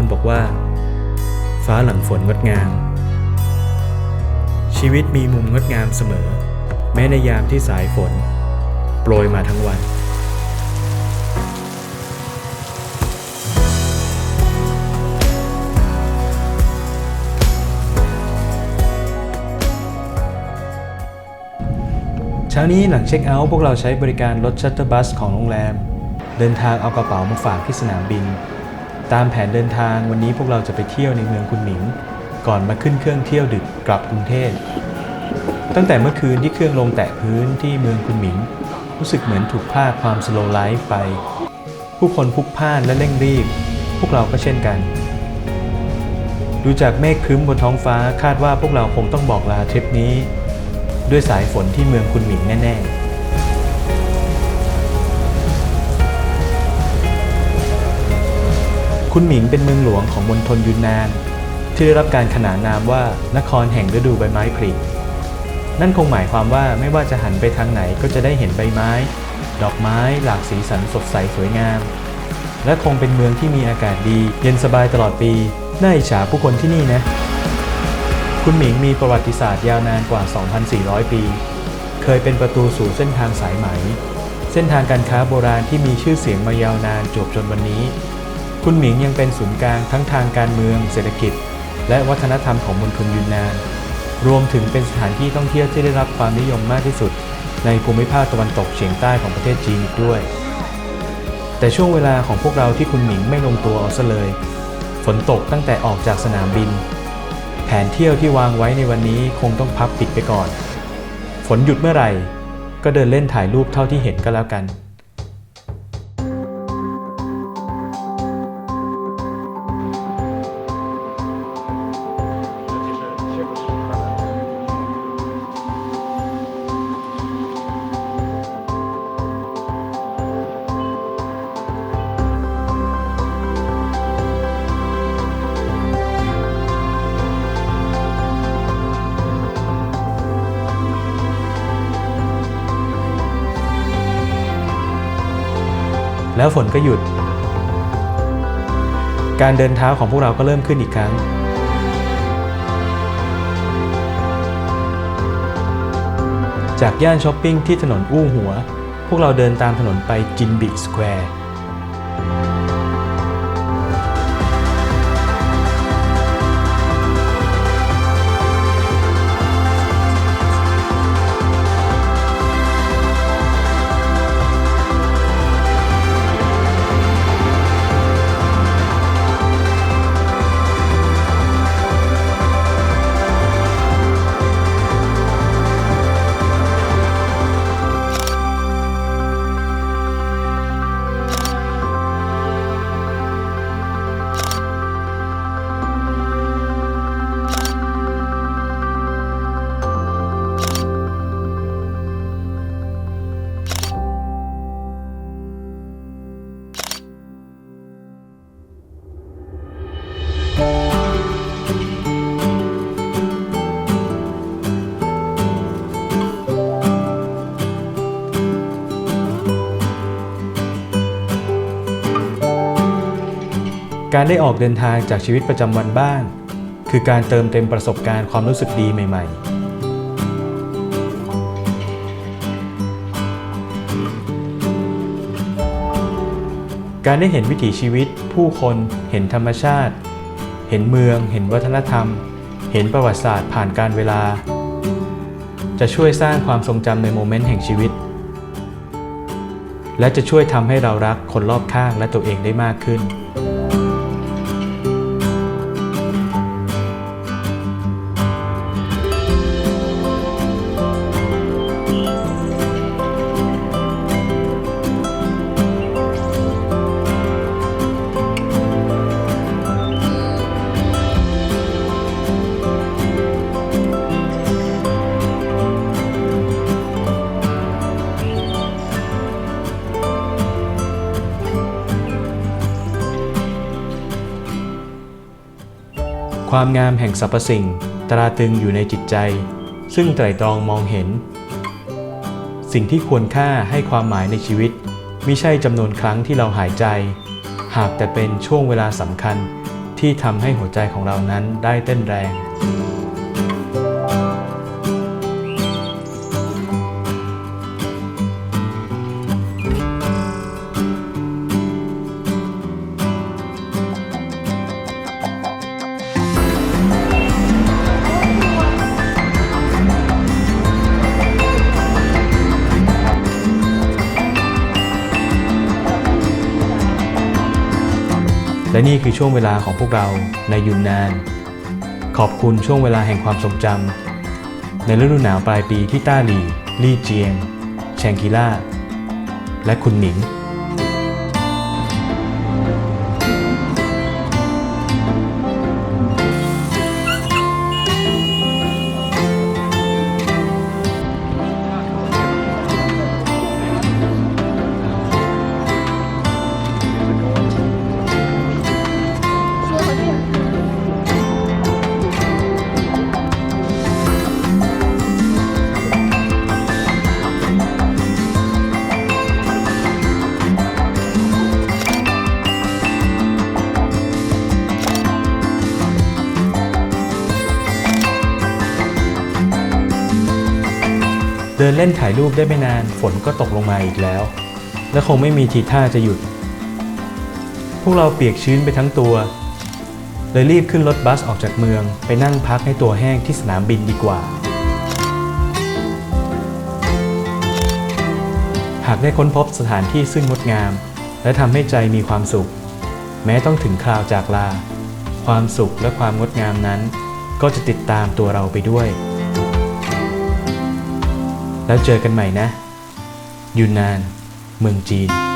คนบอกว่า ฟ้าหลังฝนงดงาม ชีวิตมีมุมงดงามเสมอ แม้ในยามที่สายฝน โปรยมาทั้งวันเช้านี้หลังเช็คเอาท์พวกเราใช้บริการรถชัตเตอร์บัสของโรงแรม เดินทางเอากระเป๋ามาฝากที่สนามบิน ตามแผนเดินทางวันนี้พวกเราจะไปเที่ยวในเมืองคุณหมิง ก่อนมาขึ้นเครื่องเที่ยวดึกกลับกรุงเทพตั้งแต่เมื่อคืนที่เครื่องลงแตะพื้นที่เมืองคุณหมิง รู้สึกเหมือนถูกพลากความสโลว์ไลฟ์ไป ผู้คนพุกพ่านและเร่งรีบ พวกเราก็เช่นกัน ดูจากเมฆครึ้มบนท้องฟ้าคาดว่าพวกเราคงต้องบอกลาทริปนี้ ด้วยสายฝนที่เมืองคุณหมิงแน่ ๆ คุณหมิงเป็นเมืองหลวงของมณฑลยุนนาน ที่ได้รับการขนานนามว่านครแห่งฤดูใบไม้ผลินั่นคงหมายความว่าไม่ว่าจะหันไปทางไหนก็จะได้เห็นใบไม้ ดอกไม้หลากสีสันสดใสสวยงาม และคงเป็นเมืองที่มีอากาศดี เย็นสบายตลอดปี น่าอิจฉาผู้คนที่นี่นะ คุณหมิงมีประวัติศาสตร์ยาวนานกว่า 2,400 ปี เคยเป็นประตูสู่เส้นทางสายไหม เส้นทางการค้าโบราณที่มีชื่อเสียงมายาวนานจบจนวันนี้ คุณหมิงยังเป็นศูนย์กลางทั้งทางการเมือง เศรษฐกิจ และวัฒนธรรมของมณฑลยุนนาน รวมถึงเป็นสถานที่ท่องเที่ยวที่ได้รับความนิยมมากที่สุด ในภูมิภาคตะวันตกเฉียงใต้ของประเทศจีนอีกด้วย แต่ช่วงเวลาของพวกเราที่คุณหมิงไม่ลงตัวเอาซะเลย ฝนตกตั้งแต่ออกจากสนามบิน แผนเที่ยวที่วางไว้ในวันนี้คงต้องพับปิดไปก่อน ฝนหยุดเมื่อไหร่ ก็เดินเล่นถ่ายรูปเท่าที่เห็นก็แล้วกัน แล้วฝนก็หยุด การเดินเท้าของพวกเราก็เริ่มขึ้นอีกครั้ง จากย่านช้อปปิ้งที่ถนนอู้หัว พวกเราเดินตามถนนไปจินบิสแควร์ การได้ออกเดินทางจากชีวิตประจำวันบ้าง คือการเติมเต็มประสบการณ์ความรู้สึกดีใหม่ ๆการได้เห็นวิถีชีวิต ผู้คนเห็นธรรมชาติ เห็นเมือง เห็นวัฒนธรรม เห็นประวัติศาสตร์ผ่านการเวลา จะช่วยสร้างความทรงจำในโมเมนต์แห่งชีวิต และจะช่วยทำให้เรารักคนรอบข้างและตัวเองได้มากขึ้น ความงามแห่งสรรพสิ่ง ตราตรึงอยู่ในจิตใจ ซึ่งไตรตรองมองเห็น สิ่งที่ควรค่าให้ความหมายในชีวิตมิใช่จำนวนครั้งที่เราหายใจ หากแต่เป็นช่วงเวลาสำคัญที่ทำให้หัวใจของเรานั้นได้เต้นแรง และนี่คือช่วงเวลาของพวกเราในยุนนาน ขอบคุณช่วงเวลาแห่งความทรงจำในฤดูหนาวปลายปีที่ต้าหลี ลี่เจียง แชงกิล่า และคุณหมิง เดินเล่นถ่ายรูปได้ไม่นานฝนก็ตกลงมาอีกแล้ว และคงไม่มีทีท่าจะหยุด พวกเราเปียกชื้นไปทั้งตัว เลยรีบขึ้นรถบัสออกจากเมือง ไปนั่งพักให้ตัวแห้งที่สนามบินดีกว่า หากได้ค้นพบสถานที่ซึ่งงดงาม และทำให้ใจมีความสุข แม้ต้องถึงคราวจากลา ความสุขและความงดงามนั้น ก็จะติดตามตัวเราไปด้วย แล้วเจอกันใหม่นะ ยูนนาน เมืองจีน